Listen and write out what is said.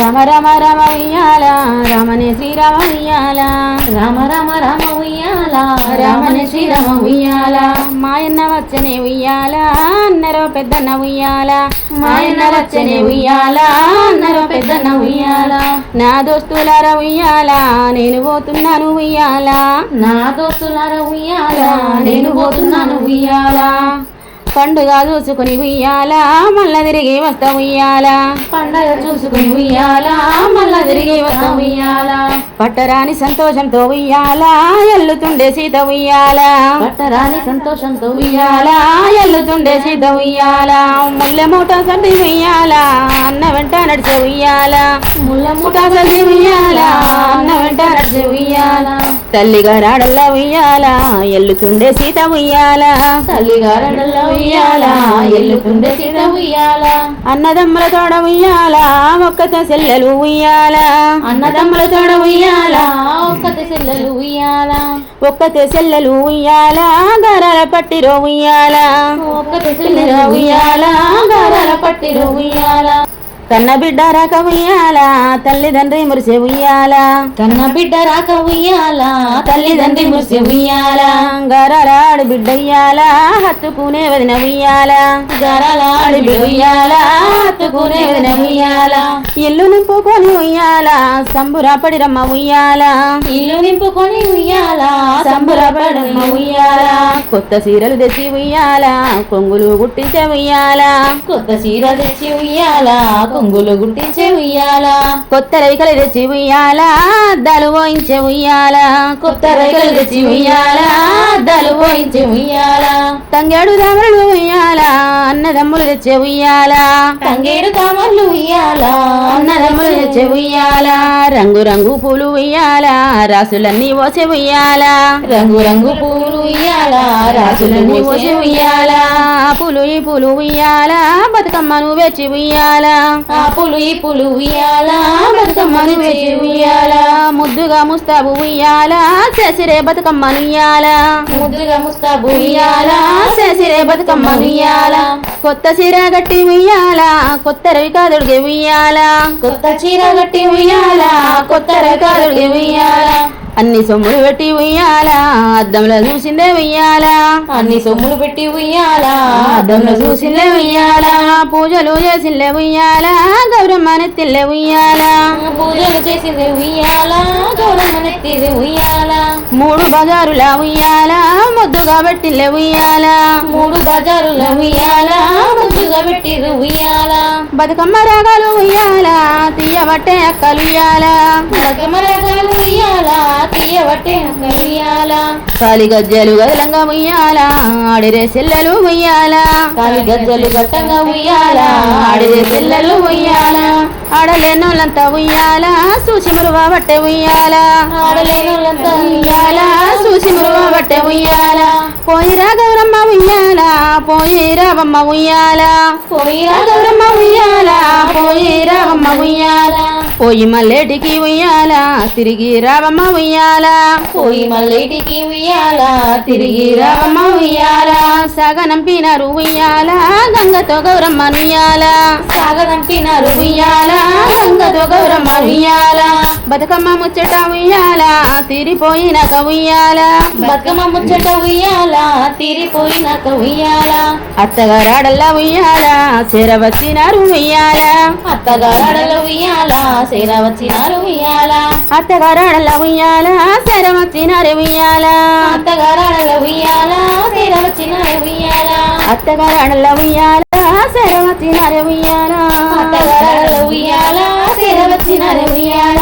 రమ రమ రామ ఉయ్యాల రామనే శ్రీరామ ఉయ్యాల రామ రామ రామ ఉయ్యాల రామనే శ్రీరమ ఉయ్యాల మాయన్న వచ్చనే ఉయ్యాల అన్నరో పెద్దన్న ఉయ్యాల మాయన్న వచ్చనే ఉయ్యాల అన్నరో పెద్దన్న ఉయ్యాల నా దోస్తులార ఉయ్యాల నేను పోతున్నాను ఉయ్యాల నా దోస్తులార ఉయ్యాల నేను పోతున్నాను ఉయ్యాల. పండుగ చూసుకుని ఉయ్యాల మళ్ళా తిరిగి వస్తా ఉయ్యాల. పండగ చూసుకుని ఉయ్యాల మళ్ళా తిరిగి వస్తా ఉయ్యాల. పట్టరాని సంతోషంతో ఉయ్యాల ఎల్లుతుండే సీత ఉయ్యాల. పట్టరాని సంతోషంతో ఉయ్యాల ఎల్లుతుండే సీత ఉయ్యాల. ముల్లె మూట సర్ది ఉయ్యాల అన్న వెంట నడిచే ఉయ్యాల. ముళ్ళ మూట సర్ది ఉయ్యాల. అన్న వెంట తల్లిగా రాడల్లా ఉయ్యాల ఎల్లుతుండే సీత ఉయ్యాల. తల్లిగారడల్లో ఉయ్యాల ఎల్లుతుండే సీత ఉయ్యాల. అన్నదమ్ముల తోడ ఉయ్యాల ఒక్కతో సెల్లెలు ఉయ్యాల. అన్నదమ్ముల తోడ ఉయ్యాల ఒక్కతి చెల్లెలు ఉయ్యాల. ఒక్కతే సెల్లెలు ఉయ్యాల గారాల పట్టిరో ఉయ్యాల. ఒక్కతి చెల్లెలు ఉయ్యాల గారాల పట్టిరు ఉయ్యాల. కన్న బిడ్డ రాక ఉయ్యాల తల్లిదండ్రి మురిసే ఉయ్యాల. కన్న బిడ్డ రాక ఉయ్యాల తల్లిదండ్రి మురిసి ఉయ్యాల. గారాల ఆడి బిడ్డ ఉయ్యాల హత్తుకునే వదిన ఉయ్యాల. గరలాడి ఉయ్యాల హత్తుకునే వదిన ఉయ్యాల. ఇల్లు నింపుకొని ఉయ్యాల సంబురాపడి రమ్మ ఉయ్యాల. ఇల్లు నింపుకొని ఉయ్యాల సంబురపడమ్మ ఉయ్యాల. కొత్త సీరలు తెచ్చి ఉయ్యాల కొంగులు గుట్టించే ఉయ్యాల. కొత్త చీర తెచ్చి ఉయ్యాల కొంగులు గుట్టించే ఉయ్యాల. కొత్త రైకలు తెచ్చి ఉయ్యాల అద్దాలు పోయించే ఉయ్యాల. కొత్త రైకలు తెచ్చి ఉయ్యాల అద్దాలు పోయించే ఉయ్యాల. తంగేడు దామరలు ఉయ్యాల అన్నదమ్ములు తెచ్చే ఉయ్యాల. తంగేడు కామర్లు ఉయ్యాల అన్నదమ్ములు తెచ్చే ఉయ్యాల. రంగు రంగు పూలు ఉయ్యాల రాసులన్నీ పోసే ఉయ్యాల. రంగు రంగు పూలు ఉయ్యాల రాసులన్నీ పోసి ఉయ్యాల. పూలు ఈ పూలు ఉయ్యాల బతుకమ్మను వెచ్చి ఉయ్యాల. ఆ పులు ఈ పులు ఉయ్యాల బతుకమ్మను ఉయ్యాల ముద్దుగా ముస్తాబు ఉయ్యాల చేసిరే బతుకమ్మను ఉయ్యాల. ముద్దుగా ముస్తాబు ఉయ్యాల చేసిరే బతుకమ్మను ఉయ్యాల. కొత్త చీర గట్టి ఉయ్యాల కొత్త రవి కాదుడికి ఉయ్యాల. కొత్త చీర కట్టి ఉయ్యాల కొత్త రకాలుడి ఉయ్యాల. అన్ని సొమ్ములు పెట్టి ఉయ్యాల అద్దంలో చూసిందే ఉయ్యాల. అన్ని సొమ్ములు పెట్టి ఉయ్యాల అద్దంలో చూసిందే ఉయ్యాల. పూజలు చేసిందే ఉయ్యాల గౌరమ్మ నెత్తిల్లే ఉయ్యాల. పూజలు చేసింది ఉయ్యాల గౌరమ్మ నెత్తిది ఉయ్యాల. మూడు బజారుల ఉయ్యాల ముద్దుగా పెట్టిల్లే ఉయ్యాల. మూడు బజారుల ఉయ్యాల ముద్దుగా పెట్టిరు ఉయ్యాల. బతుకమ్మ రాగాలు ఉయ్యాల తీయబట్టే అక్కలు ఉయ్యాల. బతుకమ్మ రకాలు ఉయ్యాల తీయబట్టే అక్కలు ఉయ్యాల. కాలి గజ్జలు గదలంగా ఉయ్యాల ఆడిరే సెల్లలు ఉయ్యాల. కాలి గజ్జలు గట్టంగా ఉయ్యాల ఆడిదే పిల్లలు ఉయ్యాల. ఆడలేనోళ్ళంతా ఉయ్యాల సూచి మురువ బట్టే ఉయ్యాల. ఆడలేనులంతా ఉయ్యాల సూచి మురువ బట్టే ఉయ్యాల. పోయిరా గౌరమ్మ ఉయ్యాల పోయి రావమ్మ ఉయ్యాల. పోయిరా గౌరమ్మ ఉయ్యాల పోయి రావమ్మ ఉయ్యాల. పోయి మల్లేటికి ఉయ్యాల తిరిగి రావమ్మ ఉయ్యాల. పోయి మల్లేటికి ఉయ్యాల తిరిగి రావమ్మ ఉయ్యాల. సగనంపినారు ఉయ్యాల గంగతో గౌరమ్మ నుయ్యాల. సాగదంపినారు ఉయ్యాల గంగతో గౌరమ్మ ఉయ్యాల బతుకమ్మ ముచ్చట ఉయ్యాల తీరిపోయినాక ఉయ్యాల బతుకమ్మ ముచ్చట ఉయ్యాల తీరిపోయినాక ఉయ్యాల అత్తగారాడల్లా ఉయ్యాల చెర వచ్చినారు ఉయ్యాల. అత్తగారాడల ఉయ్యాల సేర వచ్చినారు ఉయ్యాల. అత్తగారాడల్లా ఉయ్యాల చెర వచ్చినారు ఉయ్యాల. అత్తగారాడల ఉయ్యాల సేర వచ్చినారు ఉయ్యాల. అత్తగారాడల్లా ఉయ్యాల చెర వచ్చినారు ఉయ్యాల. అత్తగారాడల ఉయ్యాల సేర వచ్చినారు ఉయ్యాల.